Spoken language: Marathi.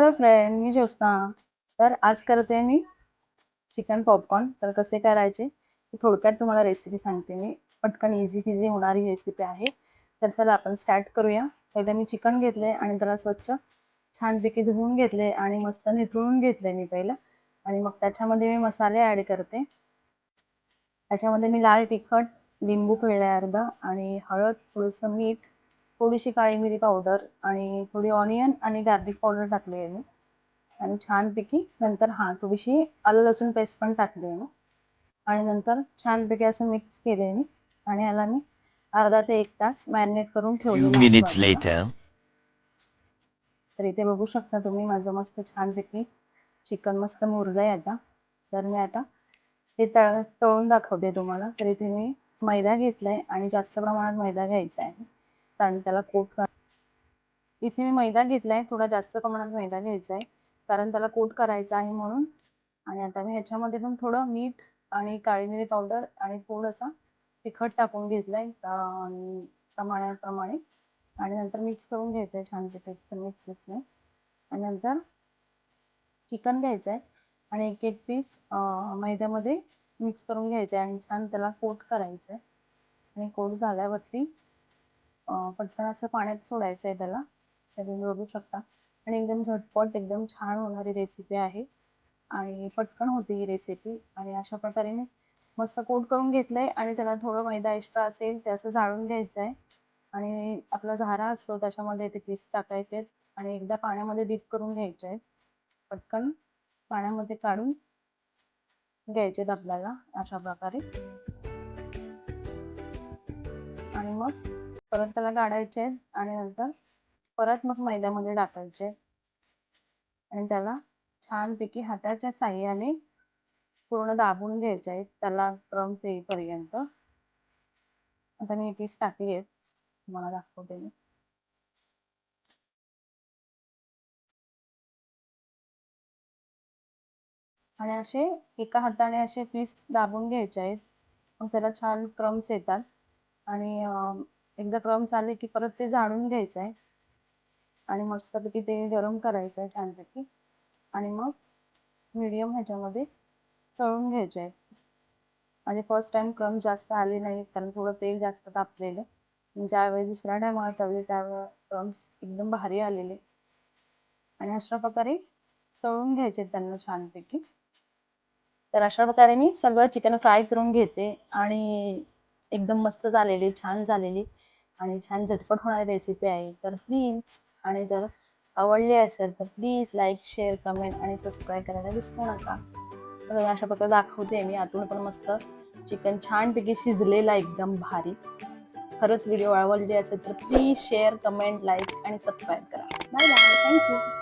हॅलो फ्रेंड मी ज्योत्स्ना. तर आज करते मी चिकन पॉपकॉर्न तर कसे करायचे? थोडक्यात तुम्हाला रेसिपी सांगते मी. पटकन इझी फिझी होणारी रेसिपी आहे. तर चला आपण स्टार्ट करूया. पहिले मी चिकन घेतले आणि त्याला स्वच्छ छानपैकी धुवून घेतले आणि मस्त निथळून घेतले मी पहिलं. आणि मग त्याच्यामध्ये मी मसाले ॲड करते. त्याच्यामध्ये मी लाल तिखट लिंबू पिळले अर्धा आणि हळद थोडंसं मीठ थोडीशी काळी मिरी पावडर आणि थोडी ऑनियन आणि गार्लिक पावडर टाकली आहे मी. आणि छानपैकी नंतर हां थोडीशी आलं लसूण पेस्ट पण टाकली आहे मी. आणि नंतर छानपैकी असं मिक्स केले मी. आणि याला मी अर्धा ते एक तास मॅरिनेट करून later. तर इथे बघू शकता तुम्ही माझं मस्त छानपैकी चिकन मस्त मुरलं आहे आता. तर मी आता ते तळ तळून दाखवते तुम्हाला. तर इथे मी मैदा घेतला आहे आणि जास्त प्रमाणात मैदा घ्यायचा आहे. कारण त्याला कोट कर. इथे मी मैदा घेतला आहे थोडा जास्त प्रमाणात मैदा घ्यायचा आहे कारण त्याला कोट करायचा आहे म्हणून. आणि आता मी ह्याच्यामध्ये पण थोडं मीठ आणि काळी मिरी पावडर आणि थोडंसं तिखट टाकून घेतलं आहे प्रमाणाप्रमाणे. आणि नंतर मिक्स करून घ्यायचं आहे छानपैकी एकदम मिक्स मिक्स नाही. आणि नंतर चिकन घ्यायचं आहे आणि एक एक पीस मैद्यामध्ये मिक्स करून घ्यायचं आहे आणि छान त्याला कोट करायचं आहे आणि कोट झाल्यावरती पटकन असं पाण्यात सोडायचं आहे त्याला तर तुम्ही बघू शकता. आणि एकदम झटपट एकदम छान होणारी रेसिपी आहे. आणि पटकन होते ही रेसिपी आणि अशा प्रकारे मी मस्त कोट करून घेतलंय. आणि त्याला थोडं मैदा एक्स्ट्रा असेल ते असं जाळून घ्यायचं आहे. आणि आपला झारा असतो त्याच्यामध्ये ते पीस टाकायचे आहेत. आणि एकदा पाण्यामध्ये डीप करून घ्यायचे आहेत. पटकन पाण्यामध्ये काढून घ्यायचे आहेत आपल्याला अशा प्रकारे. आणि मग परत त्याला काढायचे आणि नंतर परत मग मैद्यामध्ये टाकायचे. आहेत आणि त्याला छानपैकी हाताच्या साह्याने पूर्ण दाबून घ्यायचे आहेत. त्याला क्रम्स येईपर्यंत आता मी पीस टाकली आहे. तुम्हाला दाखवते मी. आणि असे एका हाताने असे पीस दाबून घ्यायचे आहेत. मग त्याला छान क्रम्स येतात आणि एकदा क्रम्स आले की परत ते झाडून घ्यायचं आहे आणि मस्तपैकी ते गरम करायचं आहे छानपैकी. आणि मग मीडियम ह्याच्यामध्ये तळून घ्यायचे आहे माझे फर्स्ट टाइम क्रम्स जास्त आले नाही कारण थोडं तेल जास्त तापलेलं. ज्यावेळी दुसऱ्या टायमाला तळले त्यावेळेला क्रम्स एकदम भारी आलेले. आणि अशा प्रकारे तळून घ्यायचे त्यांना छानपैकी. तर अशा प्रकारे मी सगळं चिकन फ्राय करून घेते. आणि एकदम मस्त झालेली छान झालेली. आणि छान झटपट होणारी रेसिपी आहे. तर प्लीज आणि जर आवडली असेल तर प्लीज लाईक शेअर कमेंट आणि सबस्क्राईब करायला विसरू नका. तर अशा प्रकारे दाखवते मी. आतून पण मस्त चिकन छानपैकी शिजलेला एकदम भारी. खरंच व्हिडिओ आवडली असेल तर प्लीज शेअर कमेंट लाईक आणि सबस्क्राईब करा. Bye bye thank you